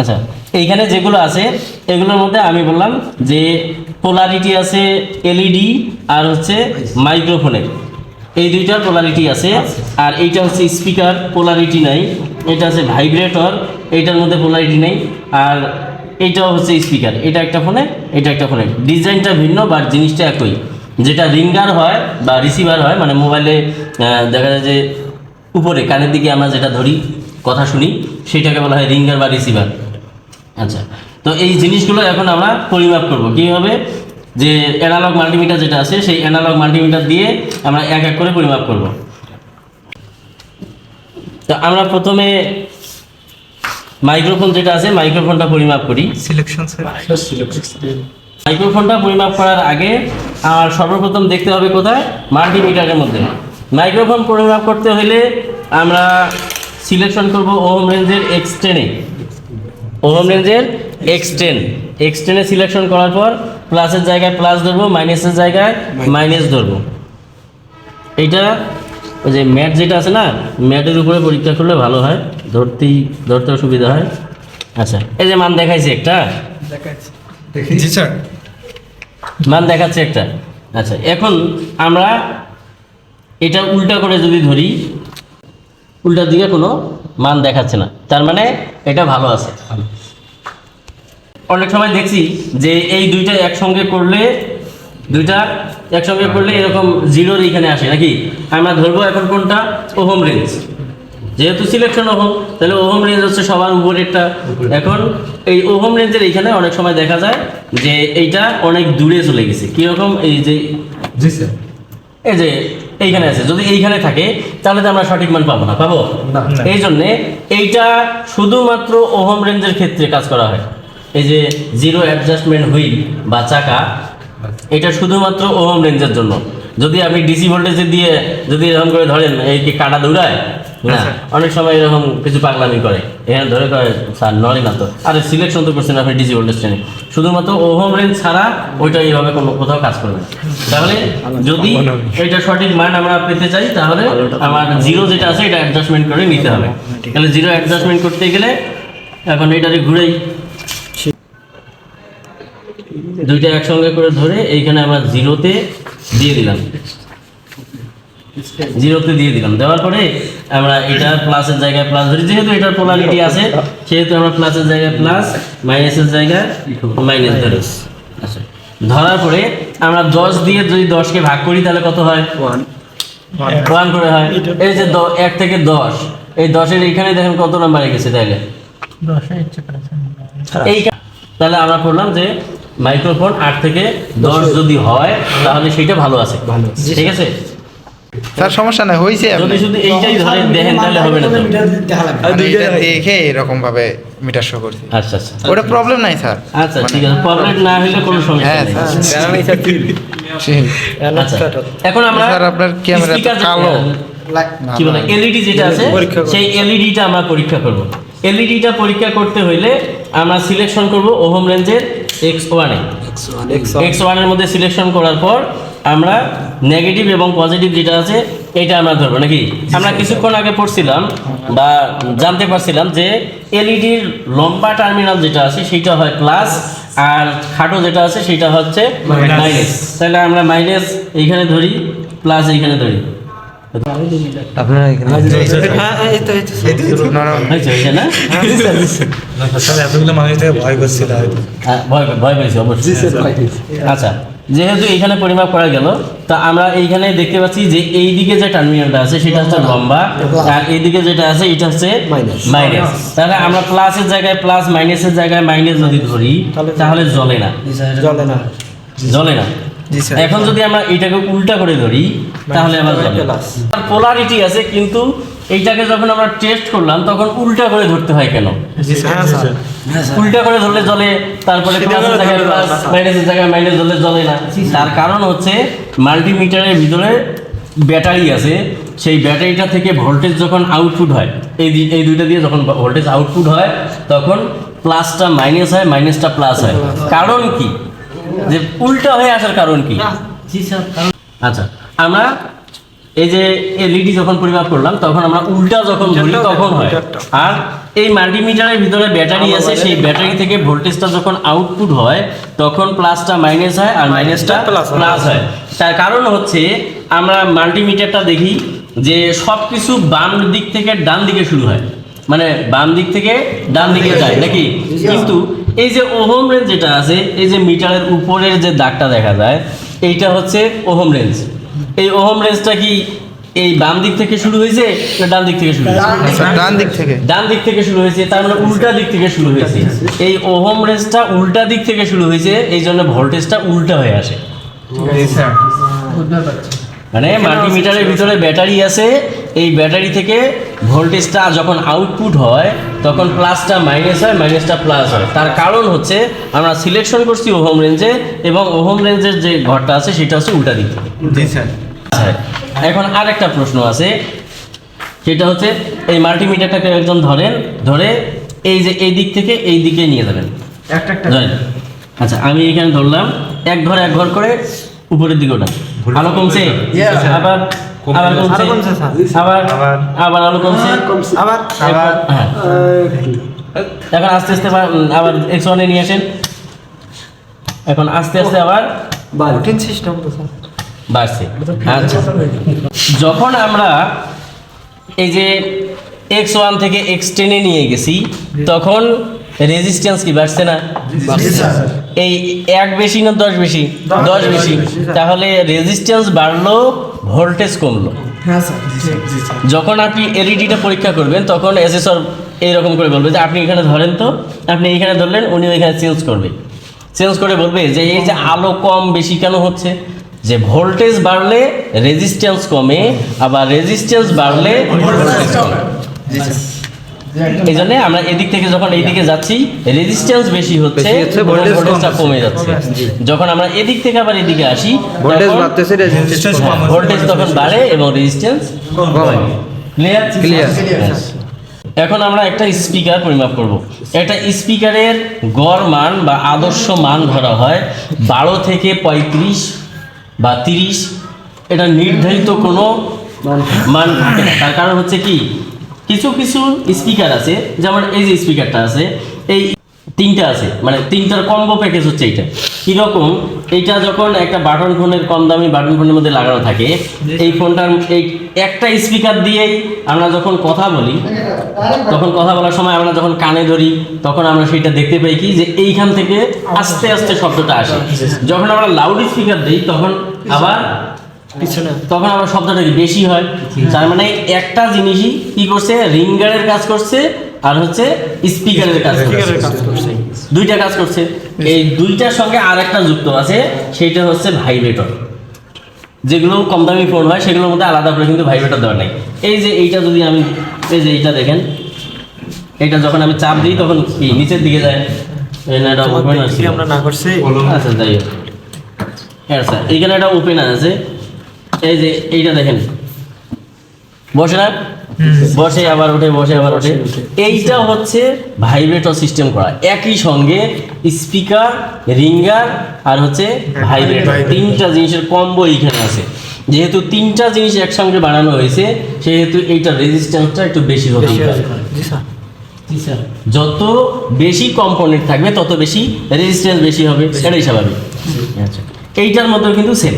আচ্ছা এইখানে যেগুলো আছে, এগুলোর মধ্যে আমি বললাম যে পোলারিটি আছে এলইডি আর হচ্ছে মাইক্রোফোনের এই দুইটার পোলারিটি আছে, আর এইটা হচ্ছে স্পিকার পোলারিটি নাই। এটা হচ্ছে ভাইব্রেটর এইটার মধ্যে পোলারিটি নেই। আর এইটাও হচ্ছে স্পিকার এটা একটা ফোনে এটা একটা ফোনে ডিজাইনটা ভিন্ন বা জিনিসটা একই। যেটা রিঙ্গার হয় বা রিসিভার হয় মানে মোবাইলে দেখা যায় যে উপরে, কানের দিকে আমরা যেটা ধরি, কথা শুনি, সেটাকে বলা হয় রিঙ্গার বা রিসিভার আচ্ছা তো এই জিনিসগুলো এখন আমরা পরিমাপ করব। কীভাবে যে অ্যানালগ মাল্টিমিটার যেটা আছে সেই অ্যানালগ মাল্টিমিটার দিয়ে আমরা এক এক করে পরিমাপ করব। তো আমরা প্রথমে মাইক্রোফোন যেটা আছে মাইক্রোফোনটা পরিমাপ করি। সিলেকশন স্যার মাইক্রোফোনটা পরিমাপ করার আগে আর সর্বপ্রথম দেখতে হবে কোথায়? মাল্টিমিটারের মধ্যে। মাইক্রোফোন পরিমাপ করতে হলে আমরা সিলেকশন করব ওম রেঞ্জের এক্স টেনে ওহম রেঞ্জের এক্স টেন এক্স টেনে সিলেকশন করার পর প্লাসের জায়গায় প্লাস ধরবো মাইনাসের জায়গায় মাইনাস ধরবো। এইটা ওই যে ম্যাট যেটা আছে না ম্যাটের উপরে পরীক্ষা করলে ভালো হয় ধরতেই ধরতেও সুবিধা হয়। আচ্ছা এই যে মান দেখাইছে একটা। জি স্যার। মান দেখাচ্ছে একটা। আচ্ছা এখন আমরা এটা উল্টা করে যদি ধরি উল্টার দিকে কোনো মান দেখাচ্ছে না। তার মানে এটা ভালো আছে। অনেক সময় দেখছি যে এই দুইটা একসঙ্গে করলে দুইটা একসঙ্গে করলে এরকম জিরোর এখানে আসে নাকি? আমরা ধরবো এখন কোনটা? ওহম রেঞ্জ যেহেতু সিলেকশন ওহম তাহলে ওহম রেঞ্জ হচ্ছে সবার উপরেরটা। এখন এই ওহম রেঞ্জের এইখানে অনেক সময় দেখা যায় যে এইটা অনেক দূরে চলে গেছে। কীরকম এই যে জি স্যার এই যে এইখানে আছে। যদি এইখানে থাকে তাহলে তো আমরা সঠিক মান পাবো না। পাবো? এই জন্যে এইটা শুধুমাত্র ওহম রেঞ্জের ক্ষেত্রে কাজ করা হয়। এই যে জিরো অ্যাডজাস্টমেন্ট হুইল বা চাকা এটা শুধুমাত্র ওহম রেঞ্জের জন্য। যদি আপনি ডিসি ভোল্টেজে দিয়ে যদি এরকম করে ধরেন এই কি কাটা দৌড়ায় না অনেক সময় এরকম কিছু পাগলামি করে। এখানে ধরে করে স্যার নড়ে না তো আরে সিলেকশন তো করছেন আপনি ডিসি ভোল্টেজ ট্রেনে শুধুমাত্র ওহম রেঞ্জ ছাড়া ওইটা এইভাবে কোনো কোথাও কাজ করবে তাহলে যদি এটা সঠিক মান আমরা পেতে চাই তাহলে আমার জিরো যেটা আছে এটা অ্যাডজাস্টমেন্ট করে নিতে হবে। তাহলে জিরো অ্যাডজাস্টমেন্ট করতে গেলে এখন এটারে ঘুরেই। দুইটা একসঙ্গে করে ধরে এইখানে আমরা জিরোতে দিয়ে দিলাম। জিরোতে দিয়ে দিলাম। দেওয়ার পরে আমরা এটা প্লাসের জায়গায় প্লাস ধরি। যেহেতু এটার পোলারিটি আছে সেহেতু আমরা প্লাসের জায়গায় প্লাস মাইনাসের জায়গায় মাইনাস ধরি। আচ্ছা। ধরার পরে আমরা দশ দিয়ে যদি দশকে ভাগ করি তাহলে কত হয়? ওয়ান ওয়ান করে হয়। এই যে এক থেকে দশ। এই দশের এইখানে দেখেন কত নাম্বারে গেছে তাইলে? এই তাহলে আমরা করলাম যে মাইক্রোফোন আট থেকে দশ যদি হয় তাহলে সেটা ভালো আছে। ভালো ঠিক আছে? স্যার সমস্যা নাই হয়েছে যদি শুধু এইটাই ধরে দেখেন তাহলে হবে না দেখে এরকম ভাবে মিটার শো করছি। আচ্ছা আচ্ছা। ওটা প্রবলেম নাই স্যার। আচ্ছা ঠিক আছে। প্রবলেম না হলে কোনো সমস্যা হ্যাঁ স্যার। আচ্ছা। এখন আমরা স্যার, আপনার ক্যামেরা তো কালো। কি বলে? এলইডি যেটা আছে পরীক্ষা সেই এলইডিটা আমরা পরীক্ষা করব। এলইডিটা পরীক্ষা করতে হইলে আমরা সিলেকশন করব ওহম রেঞ্জের এক্স ওয়ানে এক্স ওয়ানের মধ্যে সিলেকশন করার পর আমরা নেগেটিভ এবং পজিটিভ যেটা আছে এটা আমরা ধরবো নাকি? আমরা কিছুক্ষণ আগে পড়ছিলাম বা জানতে পারছিলাম যে এলইডির লম্বা টার্মিনাল যেটা আছে সেটা হয় প্লাস আর খাটো যেটা আছে সেটা হচ্ছে মাইনাস তাহলে আমরা মাইনাস এইখানে ধরি প্লাস এইখানে ধরি। আপনারা এখানে না, না, হয়েছে হয়েছে না? স্যার এতগুলো মানুষ থেকে ভয় করছিল হ্যাঁ, ভয় ভয় পেয়েছি অবশ্যই। আচ্ছা যেহেতু এইখানে পরিমাপ করা গেল তা আমরা এইখানে দেখতে পাচ্ছি যে এই দিকে যে টার্মিনালটা আছে সেটা হচ্ছে লম্বা আর এইদিকে যেটা আছে এটা হচ্ছে মাইনাস। তাহলে আমরা প্লাসের জায়গায় প্লাস মাইনাসের জায়গায় মাইনাস যদি ধরি তাহলে জ্বলে না। চলে না। জ্বলে না। এখন যদি আমরা এটাকে উল্টা করে ধরি তাহলে আবার। পোলারিটি আছে কিন্তু এইটাকে যখন আমরা টেস্ট করলাম তখন উল্টা করে ধরতে হয় কেন? জি স্যার। হ্যাঁ স্যার। উল্টা করে ধরলে জ্বলে তারপরে মাইনাসের জায়গায় মাইনাস ধরলে জ্বলে না। তার কারণ হচ্ছে মাল্টিমিটারের ভিতরে ব্যাটারি আছে। সেই ব্যাটারিটা থেকে ভোল্টেজ যখন আউটপুট হয় এই এই দুইটা দিয়ে যখন ভোল্টেজ আউটপুট হয় তখন প্লাসটা মাইনাস হয় মাইনাসটা প্লাস হয়। কারণ কি? যে উল্টা হয়ে আসার কারণ কি? আচ্ছা আমরা এই যে এলইডি যখন পরিমাপ করলাম তখন আমরা উল্টা যখন ধরি তখন হয়। আর এই মাল্টিমিটারের ভিতরে ব্যাটারি আছে সেই ব্যাটারি থেকে ভোল্টেজটা যখন আউটপুট হয় তখন প্লাসটা মাইনাস হয় আর মাইনাসটা প্লাস হয়। তার কারণ হচ্ছে আমরা মাল্টিমিটারটা দেখি যে সব কিছু বাম দিক থেকে ডান দিকে শুরু হয়। মানে বাম দিক থেকে ডান দিকে যায় নাকি? কিন্তু এই যে ওহম রেঞ্জ যেটা আছে এই যে মিটারের উপরের যে দাগটা দেখা যায় এইটা হচ্ছে ওহম রেঞ্জ এই ওহম রেঞ্জটা কি এই বাম দিক থেকে শুরু হয়েছে না ডান দিক থেকে শুরু হয়েছে? ডান দিক থেকে। ডান দিক থেকে। শুরু হয়েছে তার মানে উল্টা দিক থেকে শুরু হয়েছে। এই ওহম রেঞ্জটা উল্টা দিক থেকে শুরু হয়েছে এই জন্য ভোল্টেজটা উল্টা হয়ে আসে। স্যার মানে মাল্টিমিটারের ভিতরে ব্যাটারি আছে এই ব্যাটারি থেকে ভোল্টেজটা যখন আউটপুট হয় তখন প্লাসটা মাইনাস হয় মাইনাসটা প্লাস হয়। তার কারণ হচ্ছে আমরা সিলেকশন করছি ওহোম রেঞ্জে এবং ওহম রেঞ্জের যে ঘরটা আছে সেটা হচ্ছে উল্টা দিক জি স্যার। আচ্ছা, এখন আর একটা প্রশ্ন আছে সেটা হচ্ছে এই মাল্টিমিটারটাকে একজন ধরেন ধরে এই যে এই দিক থেকে এই দিকে নিয়ে যাবেন। ধরেন। আচ্ছা আমি এখানে ধরলাম এক ঘর এক ঘর করে উপরের দিকে ওঠা আলো কমছে। আবার আবার কমছে। আবার আবার। আবার আলো কমছে। আবার আবার হ্যাঁ। এখন আস্তে আস্তে আবার, আবার এক্স ওয়ানে নিয়ে আসেন। এখন আস্তে আস্তে আবার রুটিন সিস্টেম তো স্যার। বাড়ছে। আচ্ছা। যখন আমরা এই যে এক্স ওয়ান থেকে এক্স টেনে নিয়ে গেছি তখন রেজিস্ট্যান্স কি বাড়ছে না? এই এক বেশি না দশ বেশি? দশ বেশি তাহলে রেজিস্ট্যান্স বাড়লো ভোল্টেজ কমলো। হ্যাঁ যখন আপনি এলইডিটা পরীক্ষা করবেন তখন এসএসর এইরকম করে বলবে যে আপনি এখানে ধরেন তো আপনি এখানে ধরলেন উনি এখানে চেঞ্জ করবে। চেঞ্জ করে বলবে যে এই যে আলো কম বেশি কেন হচ্ছে? যে ভোল্টেজ বাড়লে রেজিস্ট্যান্স কমে আবার রেজিস্ট্যান্স বাড়লে ভোল্টেজ কমে। এই জন্য আমরা এদিক থেকে যখন এইদিকে যাচ্ছি রেজিস্ট্যান্স বেশি হচ্ছে ভোল্টেজটা কমে যাচ্ছে। যখন আমরা এদিক থেকে আবার এদিকে আসি ভোল্টেজ বাড়তেছে রেজিস্ট্যান্স ভোল্টেজ তখন বাড়ে এবং রেজিস্ট্যান্স কমে ক্লিয়ার Clear. এখন আমরা একটা স্পিকার পরিমাপ করব। একটা স্পিকারের গড় মান বা আদর্শ মান ধরা হয় বারো থেকে পঁয়ত্রিশ বা তিরিশ। এটা নির্ধারিত কোনো মান থাকে না। তার কারণ হচ্ছে কি? কিছু কিছু স্পিকার আছে, যেমন এই যে স্পিকারটা আছে, এই তিনটা আছে মানে তিনটার কম্বো প্যাকেজ হচ্ছে এইটা। কীরকম? এইটা যখন একটা বাটন ফোনের কম দামি বাটন ফোনের মধ্যে লাগানো থাকে, এই ফোনটার এই একটা স্পিকার দিয়েই আমরা যখন কথা বলি, তখন কথা বলার সময় আমরা যখন কানে ধরি, তখন আমরা সেটা দেখতে পাই কি যে এইখান থেকে আস্তে আস্তে শব্দটা আসে। যখন আমরা লাউড স্পিকার দিই, তখন আবার পিছনে। তখন আবার শব্দটা বেশি হয়? তার মানে একটা জিনিসই কি করছে? রিঙ্গারের কাজ করছে আর হচ্ছে স্পিকারের কাজ করছে। দুইটা কাজ করছে। এই দুইটার সঙ্গে আর একটা যুক্ত আছে সেটা হচ্ছে ভাইব্রেটর। যেগুলো কম দামি ফোন হয় সেগুলোর মধ্যে আলাদা করে কিন্তু ভাইব্রেটর দেওয়া নাই। এই যে এইটা যদি আমি এই যে এইটা দেখেন এটা যখন আমি চাপ দিই তখন কি নিচের দিকে যায়? এটা ওপেন আছে। আমরা না করছি। আচ্ছা যাই হোক। স্যার এইখানে একটা ওপেন আছে। এই যে এইটা দেখেন। বসে না? বসে আবার ওঠে বসে আবার ওঠে এইটা হচ্ছে ভাইব্রেটর সিস্টেম করা। একই সঙ্গে স্পিকার রিঙ্গার আর হচ্ছে ভাইব্রেটর। তিনটা জিনিসের কম্বো এইখানে আছে। যেহেতু তিনটা জিনিস একসঙ্গে বানানো হয়েছে সেহেতু এইটার রেজিস্ট্যান্সটা একটু বেশি হতেই পারে যত বেশি কম্পোনেন্ট থাকবে তত বেশি রেজিস্ট্যান্স বেশি হবে। এটাই স্বাভাবিক। আচ্ছা। এইটার মধ্যেও কিন্তু সেম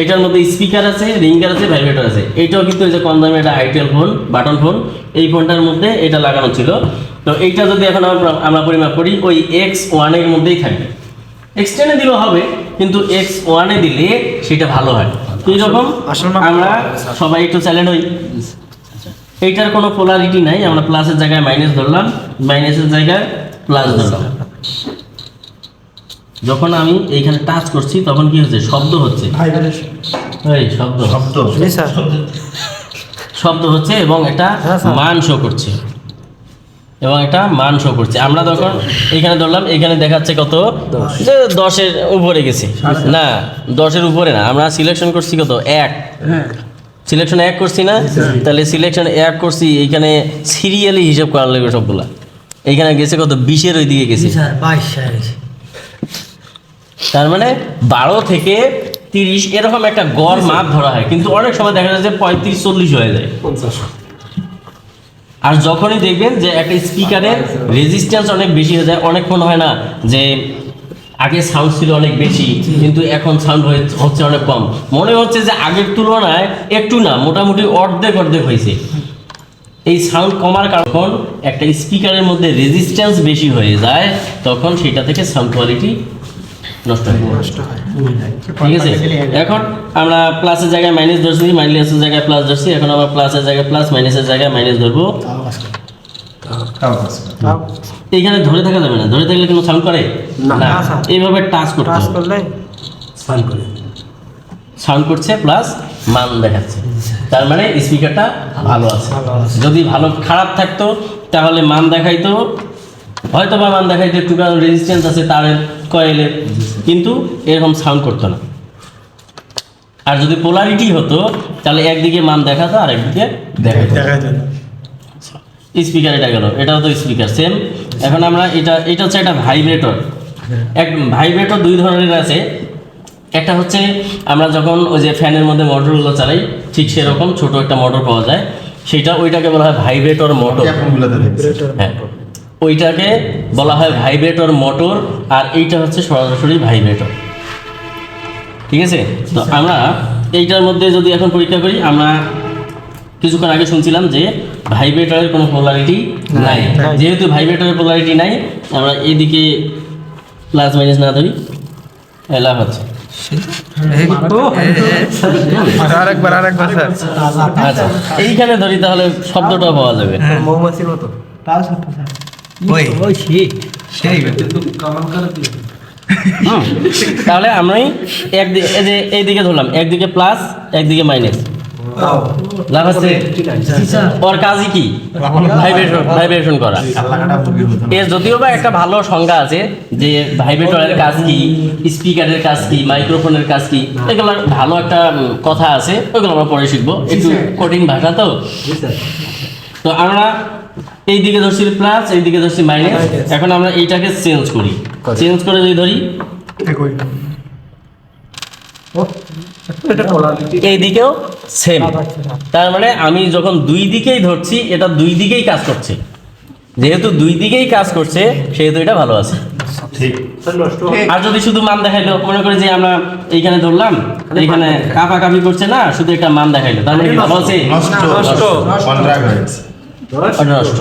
এইটার মধ্যে স্পিকার আছে রিঙ্গার আছে ভাইব্রেটর আছে। এইটাও কিন্তু এই যে কম দামে একটা আইটেল ফোন বাটন ফোন এই ফোনটার মধ্যে এটা লাগানো ছিল। তো এইটা যদি এখন আমরা আমরা পরিমাপ করি ওই এক্স ওয়ানের মধ্যেই থাকবে। এক্স টেনে দিলেও হবে কিন্তু এক্স ওয়ানে দিলে সেটা ভালো হয়। এইরকম আমরা সবাই একটু চ্যালেঞ্জ হই। এইটার কোনো পোলারিটি নাই আমরা প্লাসের জায়গায় মাইনাস ধরলাম মাইনাসের জায়গায় প্লাস ধরলাম। যখন আমি এইখানে টাচ করছি তখন কি হচ্ছে? শব্দ হচ্ছে। এই শব্দ। শব্দ। শব্দ হচ্ছে এবং একটা হ্যাঁ, মান শো করছে। এবং একটা মান শো করছে। আমরা তখন এখানে ধরলাম এখানে দেখাচ্ছে কত? যে দশের উপরে গেছে। না দশের উপরে না। আমরা সিলেকশন করছি কত? এক। সিলেকশন এক করছি না? তাহলে সিলেকশন এক করছি এইখানে সিরিয়ালি হিসাব করা লাগবে সবগুলা। এইখানে গেছে কত? বিশের ওই দিকে গেছে বাইশ তার মানে বারো থেকে তিরিশ এরকম একটা গড় মাপ ধরা হয়। কিন্তু অনেক সময় দেখা যায় যে পঁয়ত্রিশ চল্লিশ হয়ে যায়। আর যখনই দেখবেন যে একটা স্পিকারের রেজিস্ট্যান্স অনেক বেশি হয়ে যায় অনেকক্ষণ হয় না যে আগে সাউন্ড ছিল অনেক বেশি কিন্তু এখন সাউন্ড হচ্ছে অনেক কম। মনে হচ্ছে যে আগের তুলনায় একটু না মোটামুটি অর্ধেক অর্ধেক হয়েছে। এই সাউন্ড কমার কারণ একটা স্পিকারের মধ্যে রেজিস্ট্যান্স বেশি হয়ে যায় তখন সেটা থেকে সাউন্ড কোয়ালিটি নষ্ট হয়ে ঠিক আছে? এখন আমরা প্লাসের জায়গায় মাইনাস ধরছি মাইনাসের জায়গায় প্লাস ধরছি এখন আমরা প্লাসের জায়গায় প্লাস মাইনাসের জায়গায় মাইনাস ধরবো। এইখানে ধরে থাকা যাবে না। ধরে থাকলে কোনো সাউন্ড করে? না। এইভাবে টাচ করতে হবে। করলে? সাউন্ড করছে প্লাস মান দেখাচ্ছে। তার মানে স্পিকারটা ভালো আছে। যদি ভালো খারাপ থাকতো তাহলে মান দেখাইতো। হয়তো বা মান দেখাইতো একটু রেজিস্ট্যান্স আছে তারের। কয়েলের কিন্তু এরকম সাউন্ড করতো না। আর যদি পোলারিটি হতো তাহলে একদিকে মান দেখাতো আর একদিকে দেখাইতো দেখা যায় না। স্পিকার এটা গেল এটাও তো স্পিকার সেম এখন আমরা এটা এটা হচ্ছে একটা ভাইব্রেটর এক ভাইব্রেটর দুই ধরনের আছে। একটা হচ্ছে আমরা যখন ওই যে ফ্যানের মধ্যে মোটরগুলো চালাই ঠিক সেরকম ছোট একটা মোটর পাওয়া যায়। সেটা ওইটাকে বলা হয় ভাইব্রেটর মোটর হ্যাঁ। ওইটাকে বলা হয় ভাইব্রেটর মোটর আর এইটা হচ্ছে সরাসরি ভাইব্রেটর। ঠিক আছে? তো আমরা এইটার মধ্যে যদি এখন পরীক্ষা করি আমরা কিছুক্ষণ আগে শুনছিলাম যে ভাইব্রেটরের কোনো পোলারিটি নাই। যেহেতু ভাইব্রেটরের পোলারিটি নাই আমরা এদিকে প্লাস মাইনাস না ধরি লাভ হচ্ছে আরেকবার আরেকবার আচ্ছা এইখানে ধরি তাহলে শব্দটা পাওয়া যাবে। মৌমাছির মতো। তাহলে আমি একদিকে এইদিকে ধরলাম একদিকে প্লাস একদিকে মাইনাস লাভ আছে? ওর কাজই কি? ভাইব্রেশন ভাইব্রেশন করা। এর যদিও বা একটা ভালো সংজ্ঞা আছে যে ভাইব্রেটরের কাজ কি স্পিকারের কাজ কি মাইক্রোফোনের কাজ কি এগুলো ভালো একটা কথা আছে ওইগুলো আমরা পরে শিখব। একটু কঠিন ভাষা তো। তো আমরা এই দিকে ধরছি প্লাস এই দিকে ধরছি মাইনাস এখন আমরা এইটাকে চেঞ্জ করি। চেঞ্জ করে যদি ধরি? এই দিকেও সেম তার মানে আমি যখন দুই দিকেই ধরছি এটা দুই দিকেই কাজ করছে। যেহেতু দুই দিকেই কাজ করছে সেহেতু এটা ভালো আছে। আর যদি শুধু মান দেখাইলো মনে করি যে আমরা এইখানে ধরলাম এইখানে কাপা কাপি করছে না শুধু একটা মান দেখাইলো। তার মানে কি? ভালো আছে? নষ্ট